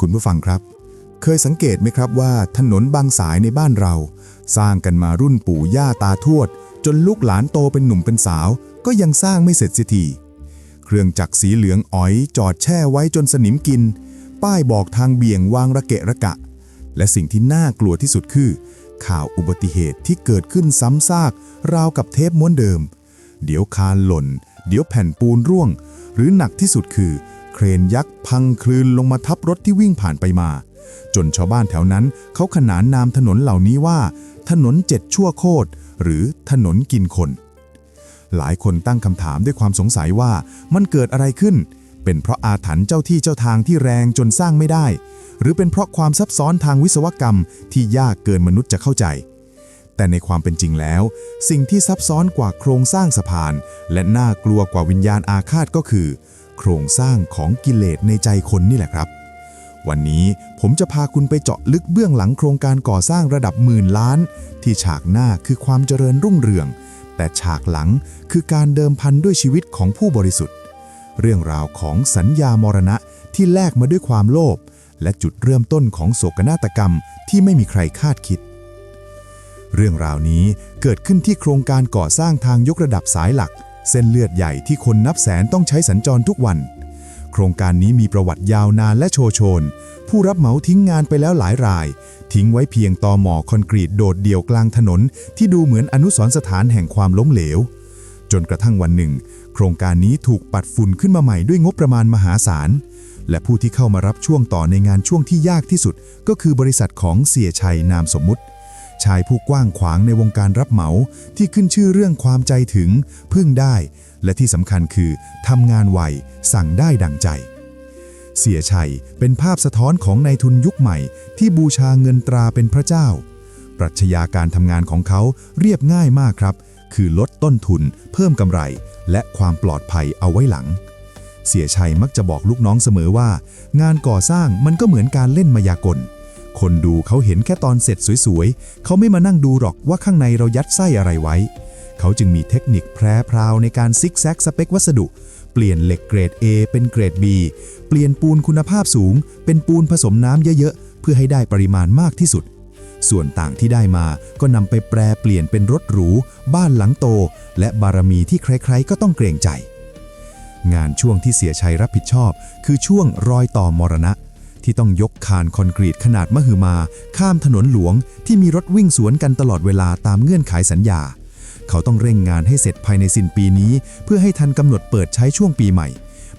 คุณผู้ฟังครับ เคยสังเกตไหมครับว่า ถนนบางสายในบ้านเรา สร้างกันมารุ่นปู่ย่าตาทวด จนลูกหลานโตเป็นหนุ่มเป็นสาว ก็ยังสร้างไม่เสร็จสียทีเครื่องจักรสีเหลืองอ๋อย จอดแช่ไว้จนสนิมกิน ป้ายบอกทางเบี่ยงวางระเกะระกะ และสิ่งที่น่ากลัวที่สุดคือ ข่าวอุบัติเหตุที่เกิดขึ้นซ้ำซากราวกับเทปม้วนเดิม เดี๋ยวคานหล่น เดี๋ยวแผ่นปูนร่วง หรือหนักที่สุดคือ เครนยักษ์พังคลืนลงมาทับรถที่วิ่งผ่านไปมา จนชาวบ้านแถวนั้นเขาขนานนามถนนเหล่านี้ว่า ถนนเจ็ดชั่วโคตรหรือถนนกินคน หลายคนตั้งคำถามด้วยความสงสัยว่ามันเกิดอะไรขึ้น เป็นเพราะอาถรรพ์เจ้าที่เจ้าทางที่แรงจนสร้างไม่ได้ หรือเป็นเพราะความซับซ้อนทางวิศวกรรมที่ยากเกินมนุษย์จะเข้าใจแต่ในความเป็นจริงแล้ว สิ่งที่ซับซ้อนกว่าโครงสร้างสะพาน และน่ากลัวกว่าวิญญาณอาฆาตก็คือ โครงสร้างของกิเลสในใจคนนี่แหละครับ วันนี้ผมจะพาคุณไปเจาะลึกเบื้องหลังโครงการก่อสร้างระดับหมื่นล้าน ที่ฉากหน้าคือความเจริญรุ่งเรือง แต่ฉากหลังคือการเดิมพันด้วยชีวิตของผู้บริสุทธิ์ เรื่องราวของสัญญามรณะที่แลกมาด้วยความโลภและจุดเริ่มต้นของโศกนาฏกรรมที่ไม่มีใครคาดคิด เรื่องราวนี้เกิดขึ้นที่โครงการก่อสร้างทางยกระดับสายหลัก เส้นเลือดใหญ่ที่คนนับแสนต้องใช้สัญจรทุกวัน โครงการนี้มีประวัติยาวนานและโชโชน ผู้รับเหมาทิ้งงานไปแล้วหลายราย ทิ้งไว้เพียงตอหมอคอนกรีตโดดเดี่ยวกลางถนน ที่ดูเหมือนอนุสรณ์สถานแห่งความล้มเหลว จนกระทั่งวันหนึ่ง โครงการนี้ถูกปัดฝุ่นขึ้นมาใหม่ด้วยงบประมาณมหาศาลและผู้ที่เข้ามารับช่วงต่อในงานช่วงที่ยากที่สุด ก็คือบริษัทของเสียชัยนามสมมุติ ชายผู้กว้างขวางในวงการรับเหมา ที่ขึ้นชื่อเรื่องความใจถึง พึ่งได้ และที่สำคัญคือทำงานไว สั่งได้ดังใจ เสียชัยเป็นภาพสะท้อนของนายทุนยุคใหม่ ที่บูชาเงินตราเป็นพระเจ้า ปรัชญาการทำงานของเขาเรียบง่ายมากครับ คือลดต้นทุน เพิ่มกำไร และความปลอดภัยเอาไว้หลัง เสียชัยมักจะบอกลูกน้องเสมอว่า งานก่อสร้างมันก็เหมือนการเล่นมายากล คนดูเขาเห็นแค่ตอนเสร็จสวยๆ เขาไม่มานั่งดูหรอกว่าข้างในเรายัดไส้อะไรไว้ เขาจึงมีเทคนิคแพรพราวในการซิกแซกสเปควัสดุ เปลี่ยนเหล็กเกรด A เป็นเกรด B เปลี่ยนปูนคุณภาพสูง เป็นปูนผสมน้ำเยอะๆ เพื่อให้ได้ปริมาณมากที่สุด ส่วนต่างที่ได้มาก็นำไปแปรเปลี่ยนเป็นรถหรู บ้านหลังโต และบารมีที่ใครๆก็ต้องเกรงใจ งานช่วงที่เสียชัยรับผิดชอบ คือช่วงรอยต่อมรณะ ที่ต้องยกคานคอนกรีตขนาดมหึมา ข้ามถนนหลวงที่มีรถวิ่งสวนกันตลอดเวลาตามเงื่อนไขสัญญา เขาต้องเร่งงานให้เสร็จภายในสิ้นปีนี้ เพื่อให้ทันกำหนดเปิดใช้ช่วงปีใหม่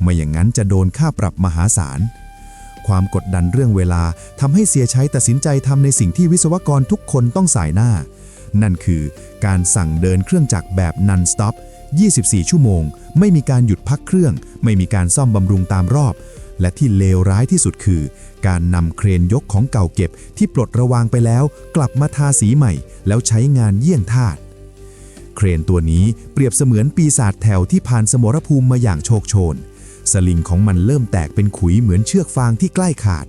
ไม่อย่างนั้นจะโดนค่าปรับมหาศาลความกดดันเรื่องเวลาทำให้เสียใชัยตัดสินใจทำในสิ่งที่วิศวกรทุกคนต้องสายหน้า นั่นคือการสั่งเดินเครื่องจักรแบบ non stop 24 ชั่วโมง ไม่มีการหยุดพักเครื่อง ไม่มีการซ่อมบำรุงตามรอบ และที่เลวร้ายที่สุดคือ การนำเครนยกของเก่าเก็บที่ปลดระวางไปแล้ว กลับมาทาสีใหม่ แล้วใช้งานเยี่ยงทาสเครนตัวนี้เปรียบเสมือนปีศาจแถวที่ผ่านสมรภูมิมาอย่างโชคโชน สลิงของมันเริ่มแตกเป็นขุยเหมือนเชือกฟางที่ใกล้ขาด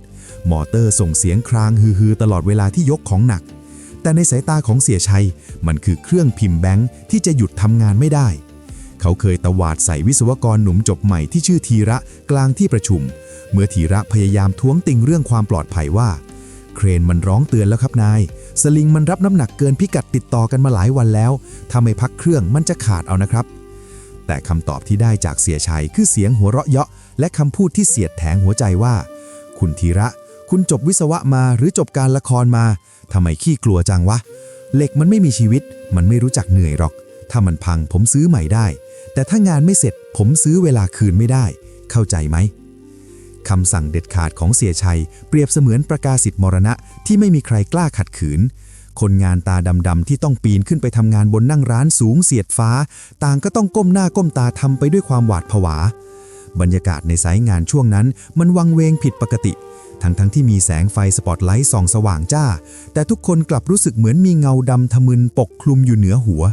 มอเตอร์ส่งเสียงครางฮือๆตลอดเวลาที่ยกของหนัก แต่ในสายตาของเสียชัย มันคือเครื่องพิมพ์แบงค์ที่จะหยุดทำงานไม่ได้ เขาเคยตวาดใส่วิศวกรหนุ่มจบใหม่ที่ชื่อธีระกลางที่ประชุม เมื่อธีระพยายามท้วงติงเรื่องความปลอดภัยว่า เครนมันร้องเตือนแล้วครับนาย สลิงมันรับน้ำหนักเกินพิกัดติดต่อกันมาหลายวันแล้วถ้าไม่พักเครื่องมันจะขาดเอานะครับ แต่คำตอบที่ได้จากเสียชัยคือเสียงหัวเราะเยาะ และคำพูดที่เสียดแทงหัวใจว่า คุณธีระ คุณจบวิศวะมาหรือจบการละครมาทำไมขี้กลัวจังวะเหล็กมันไม่มีชีวิต มันไม่รู้จักเหนื่อยหรอก ถ้ามันพังผมซื้อใหม่ได้ แต่ถ้างานไม่เสร็จผมซื้อเวลาคืนไม่ได้ เข้าใจไหมคำสั่งเด็ดขาดของเสียชัย เปรียบเสมือนประกาศสิทธิ์มรณะที่ไม่มีใครกล้าขัดขืน คนงานตาดำๆที่ต้องปีนขึ้นไปทำงานบนนั่งร้านสูงเสียดฟ้า ต่างก็ต้องก้มหน้าก้มตาทำไปด้วยความหวาดผวา บรรยากาศในสายงานช่วงนั้น มันวังเวงผิดปกติ ทั้งทั้งที่มีแสงไฟสปอตไลท์ส่องสว่างจ้า แต่ทุกคนกลับรู้สึกเหมือนมีเงาดำทะมึนปกคลุมอยู่เหนือหัว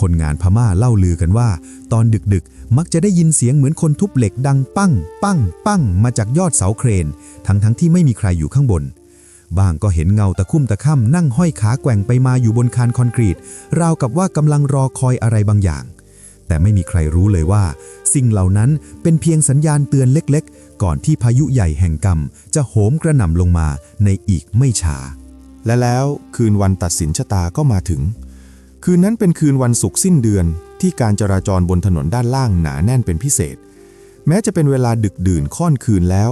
คนงานพม่าเล่าลือกันว่า ตอนดึกๆ มักจะได้ยินเสียงเหมือนคนทุบเหล็กดังปั้ง ปั้ง ปั้ง มาจากยอดเสาเครน ทั้งทั้งที่ไม่มีใครอยู่ข้างบน บางก็เห็นเงาตะคุ่มตะค่ำนั่งห้อยขาแกว่งไปมาอยู่บนคานคอนกรีต ราวกับว่ากำลังรอคอยอะไรบางอย่าง แต่ไม่มีใครรู้เลยว่า สิ่งเหล่านั้นเป็นเพียงสัญญาณเตือนเล็กๆ ก่อนที่พายุใหญ่แห่งกรรมจะโหมกระหน่ำลงมาในอีกไม่ช้าและแล้วคืนวันตัดสินชะตาก็มาถึง คืนนั้นเป็นคืนวันศุกร์สิ้นเดือนที่การจราจรบนถนนด้านล่างหนาแน่นเป็นพิเศษ แม้จะเป็นเวลาดึกดื่นค่อนคืนแล้ว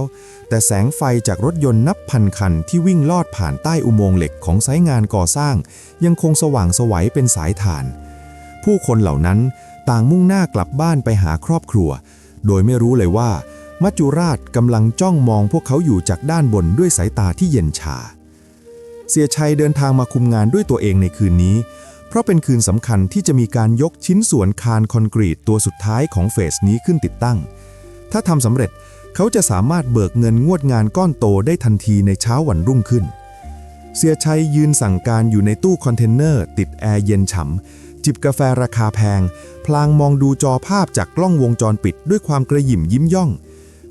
แต่แสงไฟจากรถยนต์นับพันคันที่วิ่งลอดผ่านใต้อุโมงค์เหล็กของไซต์งานก่อสร้าง ยังคงสว่างสวัยเป็นสายถ่าน ผู้คนเหล่านั้นต่างมุ่งหน้ากลับบ้านไปหาครอบครัว โดยไม่รู้เลยว่า มัจจุราชกำลังจ้องมองพวกเขาอยู่จากด้านบนด้วยสายตาที่เย็นชา เสียชัยเดินทางมาคุมงานด้วยตัวเองในคืนนี้ เพราะเป็นคืนสำคัญที่จะมีการยกชิ้นส่วนคานคอนกรีตตัวสุดท้ายของเฟสนี้ขึ้นติดตั้ง ถ้าทำสำเร็จเขาจะสามารถเบิกเงินงวดงานก้อนโตได้ทันทีในเช้าวันรุ่งขึ้น เสียชัยยืนสั่งการอยู่ในตู้คอนเทนเนอร์ติดแอร์เย็นฉ่ำจิบกาแฟราคาแพง พลางมองดูจอภาพจากกล้องวงจรปิดด้วยความกระหยิ่มยิ้มย่อง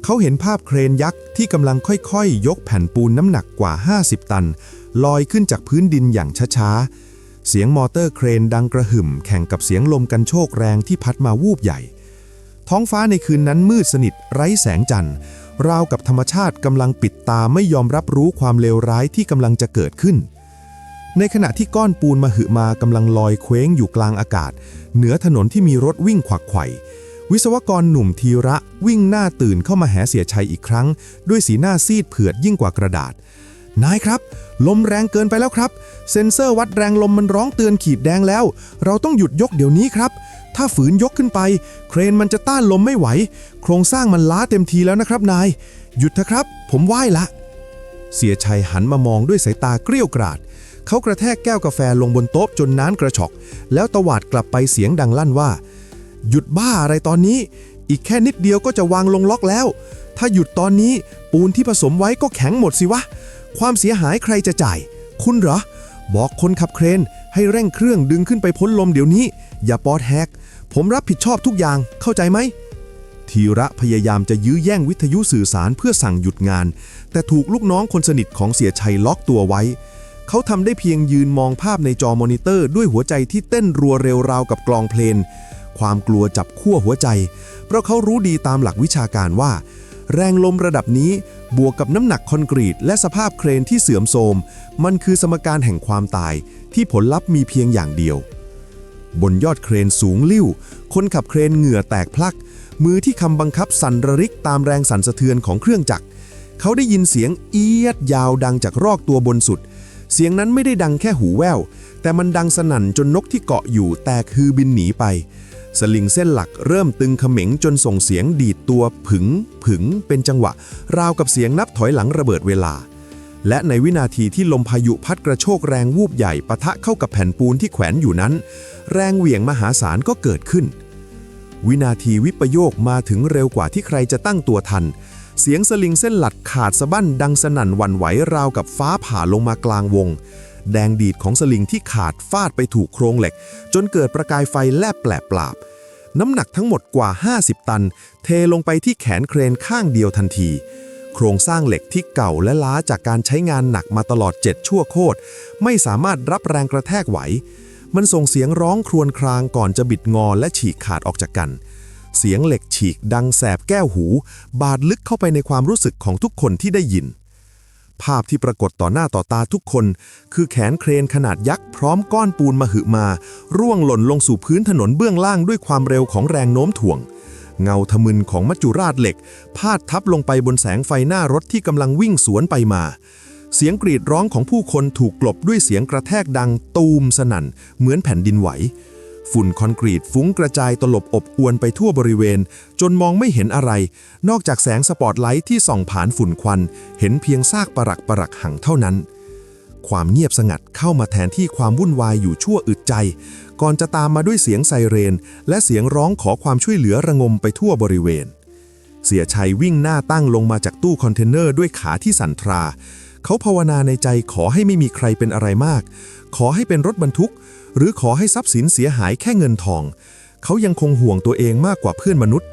เขาเห็นภาพเครนยักษ์ที่กำลังค่อยๆยกแผ่นปูนน้ำหนักกว่า 50 ตัน ลอยขึ้นจากพื้นดินอย่างช้าๆ เสียงมอเตอร์เครนดังกระหึ่มแข่งกับเสียงลมกันโชกแรงที่พัดมาวูบใหญ่ ท้องฟ้าในคืนนั้นมืดสนิทไร้แสงจันทร์ ราวกับธรรมชาติกำลังปิดตาไม่ยอมรับรู้ความเลวร้ายที่กำลังจะเกิดขึ้น ในขณะที่ก้อนปูนมหึมากำลังลอยเคว้งอยู่กลางอากาศ เหนือถนนที่มีรถวิ่งขวักไขว่วิศวกรหนุ่มทีระวิ่งหน้าตื่นเข้ามาแหเสียชัยอีกครั้ง ด้วยสีหน้าซีดเผือดยิ่งกว่ากระดาษ นายครับ ลมแรงเกินไปแล้วครับ เซ็นเซอร์วัดแรงลมมันร้องเตือนขีดแดงแล้ว เราต้องหยุดยกเดี๋ยวนี้ครับ ถ้าฝืนยกขึ้นไป เครนมันจะต้านลมไม่ไหว โครงสร้างมันล้าเต็มทีแล้วนะครับนาย หยุดเถอะครับ ผมไหว้ละ เสียชัยหันมามองด้วยสายตาเกรี้ยวกราด เขากระแทกแก้วกาแฟลงบนโต๊ะจนน้ำกระชอก แล้วตวาดกลับไปเสียงดังลั่นว่า หยุดบ้าอะไรตอนนี้ อีกแค่นิดเดียวก็จะวางลงล็อกแล้ว ถ้าหยุดตอนนี้ปูนที่ผสมไว้ก็แข็งหมดสิวะ ความเสียหายใครจะจ่าย คุณเหรอ บอกคนขับเครน ให้เร่งเครื่องดึงขึ้นไปพ้นลมเดี๋ยวนี้ อย่าปอดแฮก ผมรับผิดชอบทุกอย่าง เข้าใจไหมธีระพยายามจะยื้อแย่งวิทยุสื่อสารเพื่อสั่งหยุดงาน แต่ถูกลูกน้องคนสนิทของเสียชัยล็อกตัวไว้ เขาทำได้เพียงยืนมองภาพในจอมอนิเตอร์ด้วยหัวใจที่เต้นรัวเร็วราวกับกลองเพลง ความกลัวจับขั้วหัวใจ เพราะเขารู้ดีตามหลักวิชาการว่า แรงลมระดับนี้บวกกับน้ำหนักคอนกรีต และสภาพเครนที่เสื่อมโทรม มันคือสมการแห่งความตายที่ผลลัพธ์มีเพียงอย่างเดียว บนยอดเครนสูงลิ่ว คนขับเครนเหงื่อแตกพลัก มือที่คำบังคับสั่นระริกตามแรงสั่นสะเทือนของเครื่องจักร เขาได้ยินเสียงเอียดยาวดังจากรอกตัวบนสุด เสียงนั้นไม่ได้ดังแค่หูแว่ว แต่มันดังสนั่นจนนกที่เกาะอยู่แตกฮือบินหนีไป สลิงเส้นหลักเริ่มตึงเขม็งจนส่งเสียงดีดตัวผึงผึงเป็นจังหวะ ราวกับเสียงนับถอยหลังระเบิดเวลา และในวินาทีที่ลมพายุพัดกระโชกแรงวูบใหญ่ปะทะเข้ากับแผ่นปูนที่แขวนอยู่นั้น แรงเหวี่ยงมหาศาลก็เกิดขึ้น วินาทีวิปโยคมาถึงเร็วกว่าที่ใครจะตั้งตัวทัน เสียงสลิงเส้นหลัดขาดสะบั้นดังสนั่นวันไหวราวกับฟ้าผ่าลงมากลางวง แดงดีดของสลิงที่ขาดฟาดไปถูกโครงเหล็ก จนเกิดประกายไฟแลบแปลบปราบ น้ำหนักทั้งหมดกว่า 50 ตัน เทลงไปที่แขนเครนข้างเดียวทันที โครงสร้างเหล็กที่เก่าและล้าจากการใช้งานหนักมาตลอด 7 ชั่วโคตร ไม่สามารถรับแรงกระแทกไหว มันส่งเสียงร้องครวญครางก่อนจะบิดงอและฉีกขาดออกจากกันเสียงเหล็กฉีกดังแสบแก้วหู บาดลึกเข้าไปในความรู้สึกของทุกคนที่ได้ยิน ภาพที่ปรากฏต่อหน้าต่อตาทุกคน คือแขนเครนขนาดยักษ์พร้อมก้อนปูนมหึมา ร่วงหล่นลงสู่พื้นถนนเบื้องล่างด้วยความเร็วของแรงโน้มถ่วง เงาทะมึนของมัจจุราชเหล็ก พาดทับลงไปบนแสงไฟหน้ารถที่กำลังวิ่งสวนไปมา เสียงกรีดร้องของผู้คนถูกกลบด้วยเสียงกระแทกดังตูมสนั่น เหมือนแผ่นดินไหว ฝุ่นคอนกรีตฟุ้งกระจายตลบอบอวนไปทั่วบริเวณ จนมองไม่เห็นอะไร นอกจากแสงสปอตไลท์ที่ส่องผ่านฝุ่นควัน เห็นเพียงซากปรักปรักหังเท่านั้น ความเงียบสงัดเข้ามาแทนที่ความวุ่นวายอยู่ชั่วอึดใจ ก่อนจะตามมาด้วยเสียงไซเรน และเสียงร้องขอความช่วยเหลือระงมไปทั่วบริเวณ เสียชัยวิ่งหน้าตั้งลงมาจากตู้คอนเทนเนอร์ด้วยขาที่สั่นทรา เขาภาวนาในใจขอให้ไม่มีใครเป็นอะไรมาก ขอให้เป็นรถบรรทุก หรือขอให้ทรัพย์สินเสียหายแค่เงินทอง เขายังคงห่วงตัวเองมากกว่าเพื่อนมนุษย์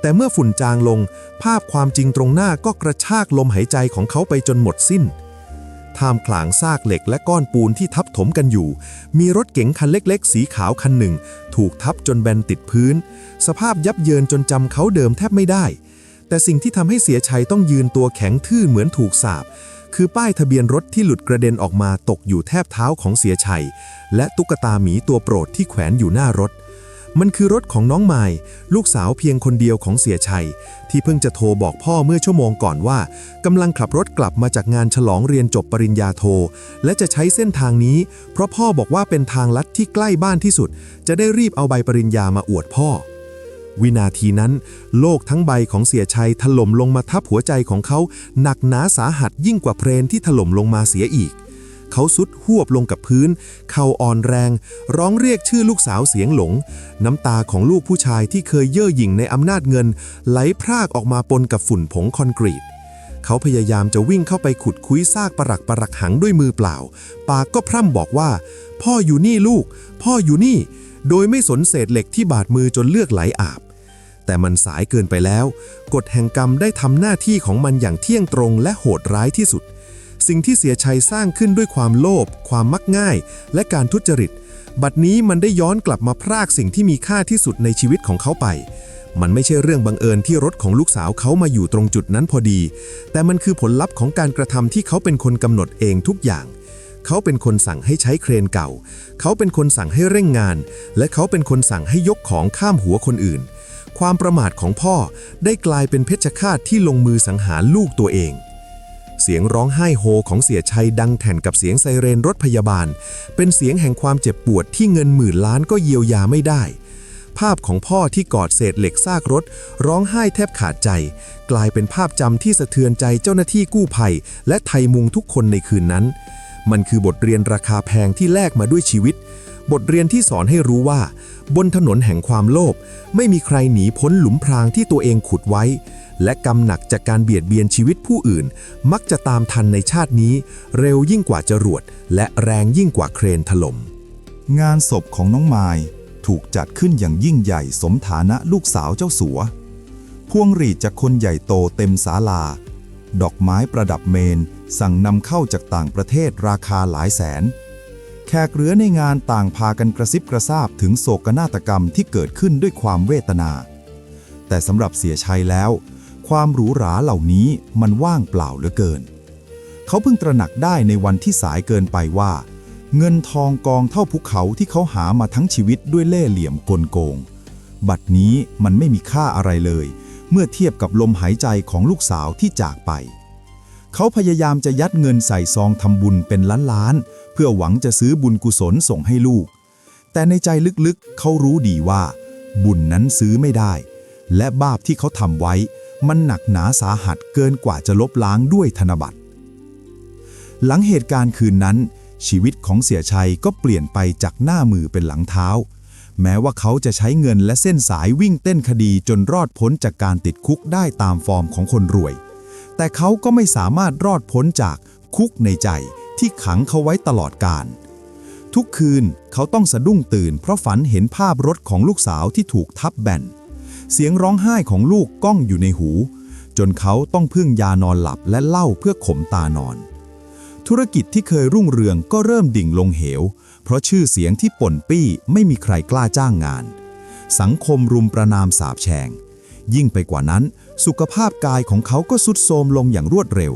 แต่เมื่อฝุ่นจางลง ภาพความจริงตรงหน้าก็กระชากลมหายใจของเขาไปจนหมดสิ้นท่ามกลางซากเหล็กและก้อนปูนที่ทับถมกันอยู่ มีรถเก๋งคันเล็กๆ สีขาวคันหนึ่ง ถูกทับจนแบนติดพื้น สภาพยับเยินจนจำเขาเดิมแทบไม่ได้ แต่สิ่งที่ทำให้เสียชัยต้องยืนตัวแข็งทื่อเหมือนถูกสาบ คือป้ายทะเบียนรถที่หลุดกระเด็นออกมาตกอยู่แทบเท้าของเสียชัย และตุ๊กตาหมีตัวโปรดที่แขวนอยู่หน้ารถ มันคือรถของน้องไมายลูกสาวเพียงคนเดียวของเสียชัย ที่เพิ่งจะโทรบอกพ่อเมื่อชั่วโมงก่อนว่ากำลังขับรถกลับมาจากงานฉลองเรียนจบปริญญาโท และจะใช้เส้นทางนี้ เพราะพ่อบอกว่าเป็นทางลัดที่ใกล้บ้านที่สุด จะได้รีบเอาใบปริญญามาอวดพ่อ วินาทีนั้น โลกทั้งใบของเสียชัยถล่มลงมาทับหัวใจของเขา หนักหนาสาหัสยิ่งกว่าเพลนที่ถล่มลงมาเสียอีก เขาสุดหวบลงกับพื้น เข่าอ่อนแรง ร้องเรียกชื่อลูกสาวเสียงหลง น้ำตาของลูกผู้ชายที่เคยเย่อหยิ่งในอำนาจเงิน ไหลพรากออกมาปนกับฝุ่นผงคอนกรีตเขาพยายามจะวิ่งเข้าไปขุดคุ้ยซากปรักปรักหังด้วยมือเปล่า ปากก็พร่ำบอกว่า พ่ออยู่นี่ลูก พ่ออยู่นี่ โดยไม่สนเศษเหล็กที่บาดมือจนเลือดไหลอาบ แต่มันสายเกินไปแล้ว กฎแห่งกรรมได้ทำหน้าที่ของมันอย่างเที่ยงตรงและโหดร้ายที่สุด สิ่งที่เสียชัยสร้างขึ้นด้วยความโลภความมักง่าย และการทุจริต บัดนี้มันได้ย้อนกลับมาพรากสิ่งที่มีค่าที่สุดในชีวิตของเขาไป มันไม่ใช่เรื่องบังเอิญที่รถของลูกสาวเขามาอยู่ตรงจุดนั้นพอดี แต่มันคือผลลัพธ์ของการกระทำที่เขาเป็นคนกำหนดเองทุกอย่างเขาเป็นคนสั่งให้ใช้เครนเก่า เขาเป็นคนสั่งให้เร่งงาน และเขาเป็นคนสั่งให้ยกของข้ามหัวคนอื่น ความประมาทของพ่อได้กลายเป็นเพชฌฆาตที่ลงมือสังหารลูกตัวเอง เสียงร้องไห้โฮของเสียชัยดังแผ่นกับเสียงไซเรนรถพยาบาล เป็นเสียงแห่งความเจ็บปวดที่เงินหมื่นล้านก็เยียวยาไม่ได้ ภาพของพ่อที่กอดเศษเหล็กซากรถ ร้องไห้แทบขาดใจ กลายเป็นภาพจำที่สะเทือนใจเจ้าหน้าที่กู้ภัย และไทยมุงทุกคนในคืนนั้น มันคือบทเรียนราคาแพงที่แลกมาด้วยชีวิต บทเรียนที่สอนให้รู้ว่า บนถนนแห่งความโลภไม่มีใครหนีพ้นหลุมพรางที่ตัวเองขุดไว้ และกำหนักจากการเบียดเบียนชีวิตผู้อื่น มักจะตามทันในชาตินี้ เร็วยิ่งกว่าจรวด และแรงยิ่งกว่าเครนถล่มงานศพของน้องไมายถูกจัดขึ้นอย่างยิ่งใหญ่สมฐานะลูกสาวเจ้าสัว พวงหรีดจากคนใหญ่โตเต็มศาลา ดอกไม้ประดับเมน สั่งนำเข้าจากต่างประเทศราคาหลายแสน แขกเรือในงานต่างพากันกระซิบกระซาบถึงโศกนาฏกรรมที่เกิดขึ้นด้วยความเวทนา แต่สำหรับเสียชัยแล้ว ความหรูหราเหล่านี้มันว่างเปล่าเหลือเกิน เขาเพิ่งตระหนักได้ในวันที่สายเกินไปว่า เงินทองกองเท่าภูเขาที่เขาหามาทั้งชีวิตด้วยเล่ห์เหลี่ยมกลโกง บัดนี้มันไม่มีค่าอะไรเลย เมื่อเทียบกับลมหายใจของลูกสาวที่จากไป เขาพยายามจะยัดเงินใส่ซองทำบุญเป็นล้านๆ เพื่อหวังจะซื้อบุญกุศลส่งให้ลูก แต่ในใจลึกๆ เขารู้ดีว่า บุญนั้นซื้อไม่ได้ และบาปที่เขาทำไว้ มันหนักหนาสาหัสเกินกว่าจะลบล้างด้วยธนบัตร หลังเหตุการณ์คืนนั้น ชีวิตของเสียชัยก็เปลี่ยนไปจากหน้ามือเป็นหลังเท้า แม้ว่าเขาจะใช้เงินและเส้นสายวิ่งเต้นคดีจนรอดพ้นจากการติดคุกได้ตามฟอร์มของคนรวย แต่เขาก็ไม่สามารถรอดพ้นจากคุกในใจ ที่ขังเขาไว้ตลอดกาลทุกคืนเขาต้องสะดุ้งตื่น เพราะฝันเห็นภาพรถของลูกสาวที่ถูกทับแบนเสียงร้องไห้ของลูกก้องอยู่ในหู จนเขาต้องพึ่งยานอนหลับและเหล้าเพื่อข่มตานอน ธุรกิจที่เคยรุ่งเรืองก็เริ่มดิ่งลงเหว เพราะชื่อเสียงที่ป่นปี้ไม่มีใครกล้าจ้างงาน สังคมรุมประนามสาบแช่งยิ่งไปกว่านั้น สุขภาพกายของเขาก็สุดโทรมลงอย่างรวดเร็ว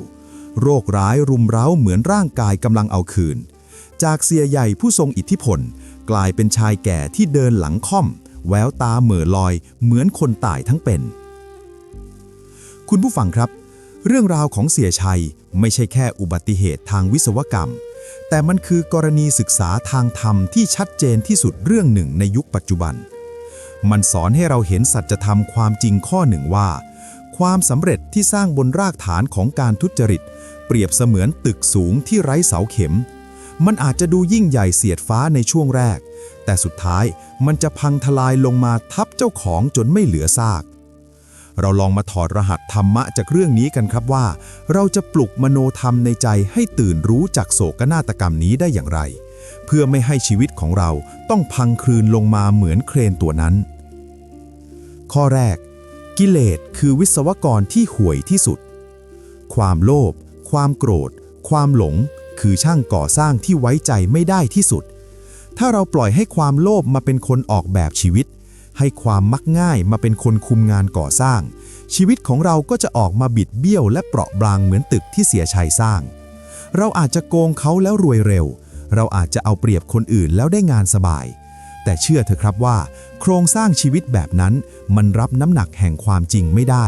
โรคร้ายรุมเร้าเหมือนร่างกายกำลังเอาคืน จากเสียใหญ่ผู้ทรงอิทธิพล กลายเป็นชายแก่ที่เดินหลังค่อม แววตาเหม่อลอย เหมือนคนตายทั้งเป็น คุณผู้ฟังครับ เรื่องราวของเสียชัยไม่ใช่แค่อุบัติเหตุทางวิศวกรรม แต่มันคือกรณีศึกษาทางธรรมที่ชัดเจนที่สุดเรื่องหนึ่งในยุคปัจจุบัน มันสอนให้เราเห็นสัจธรรมความจริงข้อหนึ่งว่าความสำเร็จที่สร้างบนรากฐานของการทุจริต เปรียบเสมือนตึกสูงที่ไร้เสาเข็ม มันอาจจะดูยิ่งใหญ่เสียดฟ้าในช่วงแรก แต่สุดท้ายมันจะพังทลายลงมาทับเจ้าของจนไม่เหลือซาก เราลองมาถอดรหัสธรรมะจากเรื่องนี้กันครับว่า เราจะปลุกมโนธรรมในใจให้ตื่นรู้จากโศกนาฏกรรมนี้ได้อย่างไร เพื่อไม่ให้ชีวิตของเราต้องพังคลืนลงมาเหมือนเครนตัวนั้น ข้อแรก กิเลสคือวิศวกรที่ห่วยที่สุด ความโลภ ความโกรธ ความหลง คือช่างก่อสร้างที่ไว้ใจไม่ได้ที่สุด ถ้าเราปล่อยให้ความโลภมาเป็นคนออกแบบชีวิต ให้ความมักง่ายมาเป็นคนคุมงานก่อสร้าง ชีวิตของเราก็จะออกมาบิดเบี้ยวและเปราะบางเหมือนตึกที่เสียชัยสร้าง เราอาจจะโกงเขาแล้วรวยเร็ว เราอาจจะเอาเปรียบคนอื่นแล้วได้งานสบาย แต่เชื่อเถอะครับว่า โครงสร้างชีวิตแบบนั้น มันรับน้ำหนักแห่งความจริงไม่ได้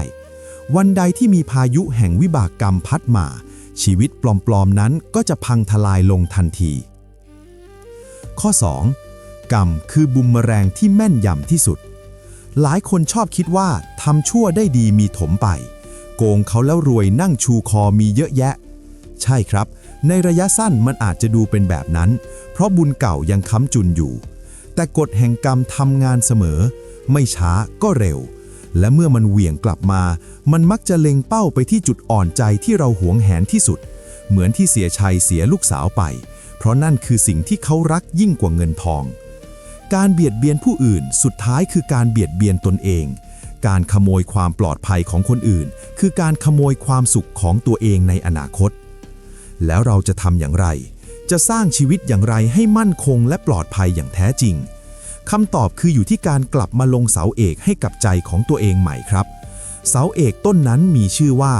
วันใดที่มีพายุแห่งวิบากกรรมพัดมา ชีวิตปลอมๆนั้นก็จะพังทลายลงทันที ข้อ 2. กรรมคือบุมเมแรงที่แม่นยำที่สุด หลายคนชอบคิดว่าทำชั่วได้ดีมีถมไป โกงเขาแล้วรวยนั่งชูคอมีเยอะแยะ ใช่ครับ ในระยะสั้นมันอาจจะดูเป็นแบบนั้น เพราะบุญเก่ายังค้ำจุนอยู่ แต่กฎแห่งกรรมทำงานเสมอ ไม่ช้าก็เร็ว และเมื่อมันเหวี่ยงกลับมา มันมักจะเล็งเป้าไปที่จุดอ่อนใจที่เราหวงแหนที่สุด เหมือนที่เสียชัยเสียลูกสาวไป เพราะนั่นคือสิ่งที่เขารักยิ่งกว่าเงินทอง การเบียดเบียนผู้อื่น สุดท้ายคือการเบียดเบียนตนเอง การขโมยความปลอดภัยของคนอื่น คือการขโมยความสุขของตัวเองในอนาคต แล้วเราจะทำอย่างไร จะสร้างชีวิตอย่างไรให้มั่นคงและปลอดภัยอย่างแท้จริง คำตอบคืออยู่ที่การกลับมาลงเสาเอกให้กับใจของตัวเองใหม่ครับ เสาเอกต้นนั้นมีชื่อว่า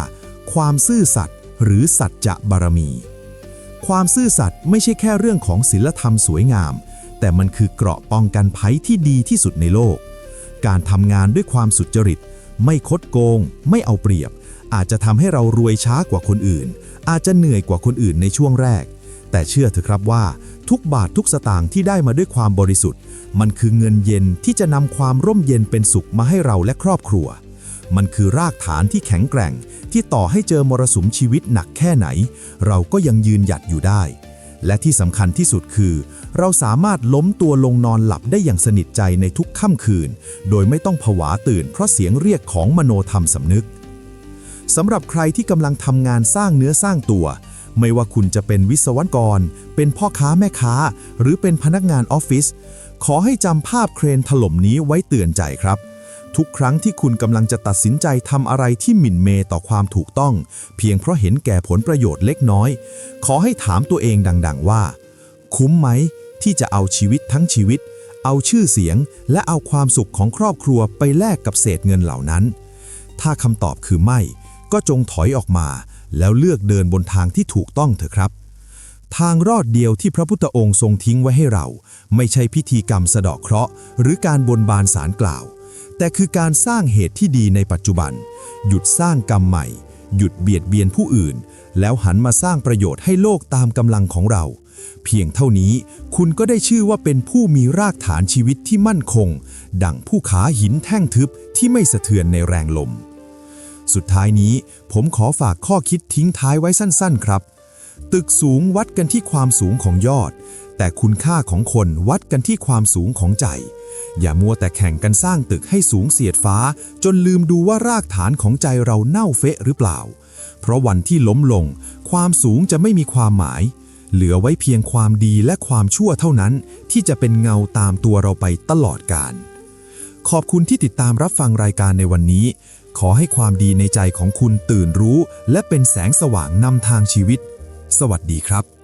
ความซื่อสัตย์หรือสัจจะบารมี ความซื่อสัตย์ไม่ใช่แค่เรื่องของศีลธรรมสวยงาม แต่มันคือเกราะป้องกันภัยที่ดีที่สุดในโลก การทำงานด้วยความสุจริต ไม่คดโกง ไม่เอาเปรียบ อาจจะทำให้เรารวยช้ากว่าคนอื่น อาจจะเหนื่อยกว่าคนอื่นในช่วงแรก แต่เชื่อเถอะครับว่า ทุกบาททุกสตางค์ที่ได้มาด้วยความบริสุทธิ์ มันคือเงินเย็นที่จะนำความร่มเย็นเป็นสุขมาให้เราและครอบครัว มันคือรากฐานที่แข็งแกร่ง ที่ต่อให้เจอมรสุมชีวิตหนักแค่ไหน เราก็ยังยืนหยัดอยู่ได้ และที่สำคัญที่สุดคือ เราสามารถล้มตัวลงนอนหลับได้อย่างสนิทใจในทุกค่ำคืน โดยไม่ต้องผวาตื่นเพราะเสียงเรียกของมโนธรรมสำนึกสำหรับใครที่กำลังทำงานสร้างเนื้อสร้างตัว ไม่ว่าคุณจะเป็นวิศวกร เป็นพ่อค้าแม่ค้า หรือเป็นพนักงานออฟฟิศ ขอให้จำภาพเครนถล่มนี้ไว้เตือนใจครับ ทุกครั้งที่คุณกำลังจะตัดสินใจทำอะไรที่หมิ่นเมต่อความถูกต้อง เพียงเพราะเห็นแก่ผลประโยชน์เล็กน้อย ขอให้ถามตัวเองดัง ๆ ว่า คุ้มไหมที่จะเอาชีวิตทั้งชีวิต เอาชื่อเสียง และเอาความสุขของครอบครัวไปแลกกับเศษเงินเหล่านั้น ถ้าคำตอบคือไม่ ก็จงถอยออกมา แล้วเลือกเดินบนทางที่ถูกต้องเถอะครับ ทางรอดเดียวที่พระพุทธองค์ทรงทิ้งไว้ให้เรา ไม่ใช่พิธีกรรมสะเดาะเคราะห์หรือการบนบานสารกล่าว แต่คือการสร้างเหตุที่ดีในปัจจุบัน หยุดสร้างกรรมใหม่ หยุดเบียดเบียนผู้อื่น แล้วหันมาสร้างประโยชน์ให้โลกตามกำลังของเรา เพียงเท่านี้คุณก็ได้ชื่อว่าเป็นผู้มีรากฐานชีวิตที่มั่นคง ดั่งผู้ขาหินแท่งทึบที่ไม่สะเทือนในแรงลม สุดท้ายนี้ผมขอฝากข้อคิดทิ้งท้ายไว้สั้นๆ ครับ ตึกสูงวัดกันที่ความสูงของยอด แต่คุณค่าของคนวัดกันที่ความสูงของใจ อย่ามัวแต่แข่งกันสร้างตึกให้สูงเสียดฟ้า จนลืมดูว่ารากฐานของใจเราเน่าเฟะหรือเปล่า เพราะวันที่ล้มลง ความสูงจะไม่มีความหมาย เหลือไว้เพียงความดีและความชั่วเท่านั้น ที่จะเป็นเงาตามตัวเราไปตลอดกาลขอบคุณที่ติดตามรับฟังรายการในวันนี้ ขอให้ความดีในใจของคุณตื่นรู้ และเป็นแสงสว่างนำทางชีวิต สวัสดีครับ